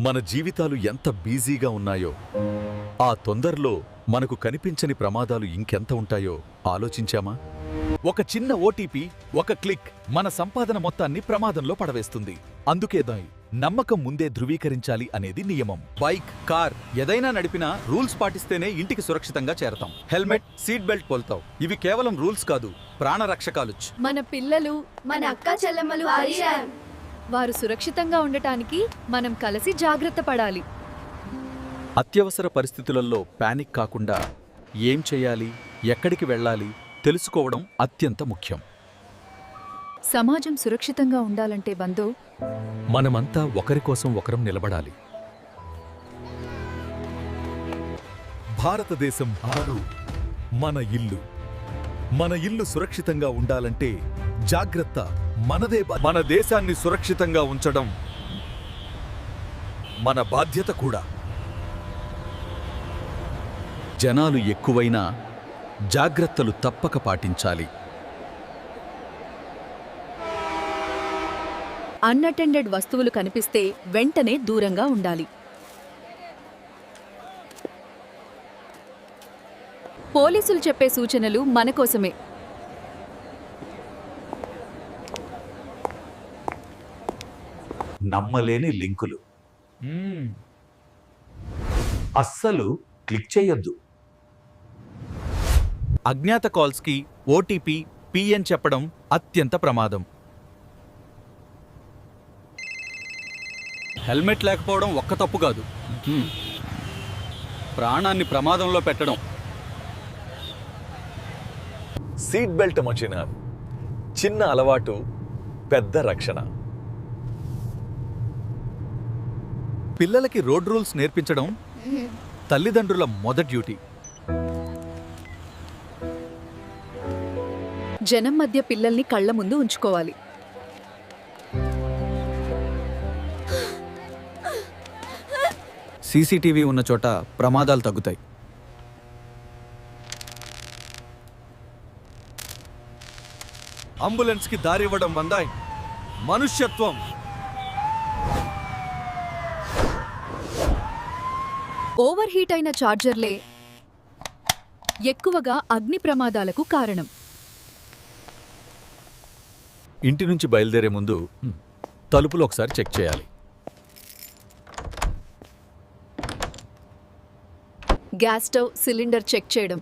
మన జీవితాలు ఎంత బిజీగా ఉన్నాయో ఆ తొందరలో మనకు కనిపించని ప్రమాదాలు ఇంకెంత ఉంటాయో ఆలోచించామా? ఒక చిన్న ఓటీపీ ఒక క్లిక్ మన సంపాదన మొత్తాన్ని ప్రమాదంలో పడవేస్తుంది. అందుకే దాయి నమ్మకం ముందే ధృవీకరించాలి అనేది నియమం. బైక్ కార్ ఏదైనా నడిపినా రూల్స్ పాటిస్తేనే ఇంటికి సురక్షితంగా చేరతాం. హెల్మెట్ సీట్ బెల్ట్ పోల్తావు. ఇవి కేవలం రూల్స్ కాదు ప్రాణరక్షకాలు. మన పిల్లలు మన అక్క చెల్లెమ్మలు వారు సురక్షితంగా ఉండటానికి మనం కలిసి జాగ్రత్త పడాలి. అత్యవసర పరిస్థితులలో పానిక్ కాకుండా ఏం చేయాలి ఎక్కడికి వెళ్ళాలి తెలుసుకోవడం అత్యంత ముఖ్యం. సమాజం సురక్షితంగా ఉండాలంటే బంధు మనమంతా ఒకరి కోసం ఒకరం నిలబడాలి. భారతదేశం ఆరు మన ఇల్లు. మన ఇల్లు సురక్షితంగా ఉండాలంటే జాగ్రత్త మనదే మన దేశాన్ని సురక్షితంగా ఉంచడం మన బాధ్యత కూడా. జనాలు ఎక్కువైనా జాగ్రత్తలు తప్పక పాటించాలి. అన్అటెండెడ్ వస్తువులు కనిపిస్తే వెంటనే దూరంగా ఉండాలి. పోలీసులు చెప్పే సూచనలు మన కోసమే. నమ్మలేని లింకులు. అస్సలు క్లిక్ చేయొద్దు. అజ్ఞాత కాల్స్కి ఓటీపీ పిఎన్ చెప్పడం అత్యంత ప్రమాదం. హెల్మెట్ లేకపోవడం ఒక్క తప్పు కాదు. ప్రాణాన్ని ప్రమాదంలో పెట్టడం. సీట్ బెల్ట్ మచిన చిన్న అలవాటు పెద్ద రక్షణ. పిల్లలకి రోడ్ రూల్స్ నేర్పించడం తల్లిదండ్రుల మొదటి డ్యూటీ. జనం మధ్య పిల్లల్ని కళ్ళ ముందు ఉంచుకోవాలి. సీసీటీవీ ఉన్న చోట ప్రమాదాలు తగ్గుతాయి. అంబులెన్స్కి దారివ్వడం వందాయ్. మనుష్యత్వం. ఓవర్ హీట్ అయిన చార్జర్లే ఎక్కువగా అగ్ని ప్రమాదాలకు కారణం. ఇంటి నుంచి బయలుదేరే ముందు తలుపులు ఒకసారి చెక్ చేయాలి. గ్యాస్ స్టవ్ సిలిండర్ చెక్ చేయడం.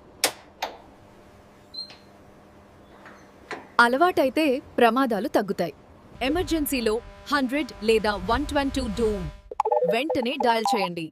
అలవాటైతే ప్రమాదాలు తగ్గుతాయి. ఎమర్జెన్సీలో హండ్రెడ్ లేదా వన్ ట్వంటీ డూమ్. వెంటనే డయల్ చేయండి.